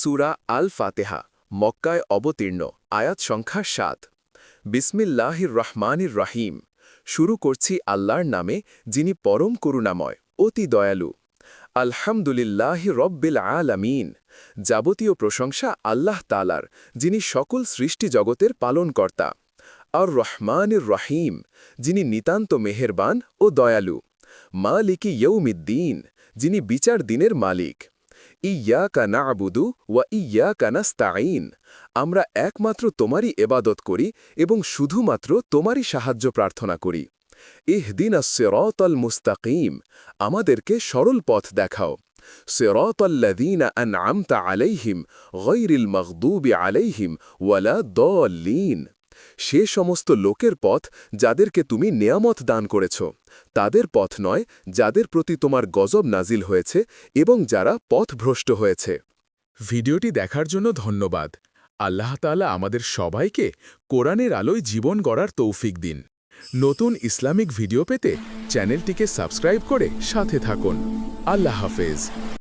সুরা আল ফাতেহা মক্কায় অবতীর্ণ, আয়াত সংখ্যা সাত। বিসমিল্লাহির রহমানির রাহিম শুরু করছি আল্লাহর নামে, যিনি পরম করুণাময়, অতি দয়ালু। আলহামদুলিল্লাহ রব্বিল আলামিন যাবতীয় প্রশংসা আল্লাহ তালার যিনি সকল সৃষ্টি জগতের পালনকর্তা। আর রহমানির রহিম যিনি নিতান্ত মেহেরবান ও দয়ালু। মালিকি ইয়ৌমিদ্দিন যিনি বিচার দিনের মালিক। ইয়াকা নাবুদু ওয়া ইয়াকা নাস্তাঈন আমরা একমাত্র তোমারই এবাদত করি এবং শুধুমাত্র তোমারই সাহায্য প্রার্থনা করি ইহদিন সিরাতাল মুস্তাকিম আমাদেরকে সরল পথ দেখাও সিরাতাল্লাযীনা আন'আমতা আলাইহিম গায়রিল মাগদুবি আলাইহিম ওয়ালা দাল্লিন সে সমস্ত লোকের পথ যাদেরকে তুমি নেয়ামত দান করেছ। তাদের পথ নয় যাদের প্রতি তোমার গজব নাজিল হয়েছে এবং যারা পথভ্রষ্ট হয়েছে। ভিডিওটি দেখার জন্য ধন্যবাদ। আল্লাহ তাআলা আমাদের সবাইকে কোরআনের আলোয় জীবন গড়ার তৌফিক দিন। নতুন ইসলামিক ভিডিও পেতে চ্যানেলটিকে সাবস্ক্রাইব করে সাথে থাকুন। আল্লাহ হাফেজ।